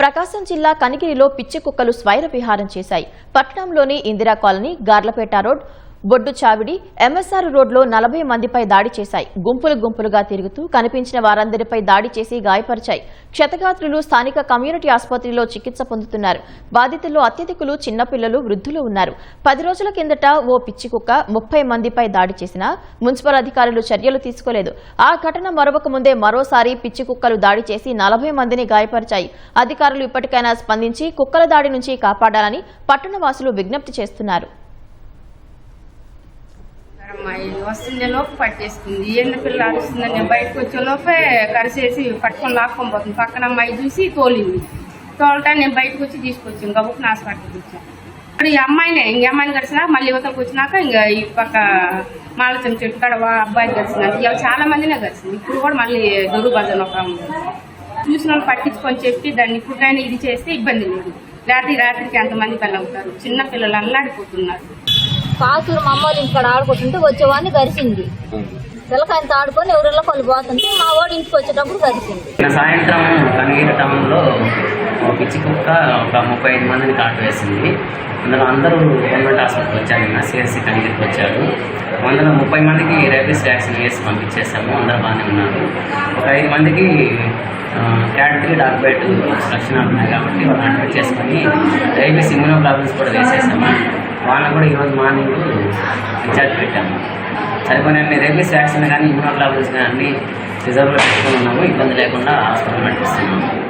ప్రకాశం జిల్లా కనిగిరిలో పిచ్చి కుక్కలు స్వైర విహారం చేశాయి. పట్టణంలోని Indira colony Garlapeta road Boddu Chavidi MSR రోడ్లో నలభై మందిపై దాడి చేశాయి. గుంపులు గుంపులుగా తిరుగుతూ కనిపించిన వారందరిపై దాడి చేసి గాయపరిచాయి. క్షతగాత్రులు స్థానిక కమ్యూనిటీ ఆసుపత్రిలో చికిత్స పొందుతున్నారు. బాధితుల్లో అత్యధికులు చిన్నపిల్లలు వృద్ధులు ఉన్నారు. పది రోజుల కిందట ఓ పిచ్చి కుక్క ముప్పై మందిపై దాడి చేసినా మున్సిపల్ అధికారులు చర్యలు తీసుకోలేదు. ఆ ఘటన మరొక ముందే మరోసారి పిచ్చి కుక్కలు దాడి చేసి నలభై మందిని గాయపరిచాయి. అధికారులు ఇప్పటికైనా స్పందించి కుక్కల దాడి నుంచి కాపాడాలని పట్టణవాసులు విజ్ఞప్తి చేస్తున్నారు. అమ్మాయి వస్తుంది లోపు పట్టేస్తుంది. ఏంది పిల్ల అరుస్తుందని నేను బయటకు వచ్చే లోపే కరిసేసి పట్టుకొని లాక్కొని పోతుంది. పక్కన అమ్మాయి చూసి తోలింది. తోలటా నేను బయటకు వచ్చి తీసుకొచ్చాను. గబుక్ హాస్పిటల్కి వచ్చాను. ఇప్పుడు ఈ అమ్మాయినే ఇంక అమ్మాయిని గడిచినాక మళ్ళీ యువతలకు వచ్చినాక ఇంకా ఈ పక్క మాలచం చెట్టు కాడ వా- అబ్బాయి గడిచినాక ఇవాళ చాలా మందినే గడిచింది ఇప్పుడు కూడా మళ్ళీ దొరు భజన ఒక చూసిన వాళ్ళు పట్టించుకొని చెప్పి దాన్ని ఇప్పుడైనా ఇది చేస్తే ఇబ్బంది లేదు. రాత్రి రాత్రికి ఎంతమంది పిల్లలు అవుతారు చిన్న పిల్లలు అల్లాడిపోతున్నారు. కాసులు మా అమ్మోళ్ళు ఇక్కడ ఆడుకుంటుంటే వచ్చేవాడిని గరిచింది పిల్లకాయలతో ఆడుకొని ఎవరిలో కొన్ని పోతుంటే మా వాడు ఇంటికి వచ్చేటప్పుడు గరిచింది సాయంత్రం కనగిరి టౌన్లో ఒక పిచ్చి కుక్క ఒక ముప్పై ఐదు మందిని కాటు వేసింది. అందులో అందరూ గవర్నమెంట్ హాస్పిటల్కి వచ్చారు. నిన్న సిఎస్సి కంగీరికి వచ్చారు. అందులో ముప్పై మందికి రేబీస్ వ్యాక్సిన్ వేసి పంపించేసాము అందరూ బాగానే ఉన్నారు. ఒక ఐదు మందికి క్యాటరీ డాక్బైట్ లక్షణాలు ఉన్నాయి కాబట్టి వాళ్ళు అడ్మిట్ చేసుకొని రేబీస్ ప్రాబ్లమ్స్ కూడా వేసేసాము? వాళ్ళకు కూడా ఈరోజు మార్నింగ్ డిశ్చార్జ్ పెట్టాము. సరిపోయిన అన్ని రేబీస్ వ్యాక్సిన్ కానీ ఇమ్యూనోగ్లాబుల్స్ కానీ అన్ని రిజర్వ్లో పెట్టుకుని ఉన్నాము. ఇబ్బంది లేకుండా హాస్పిటల్ నడిపిస్తున్నాము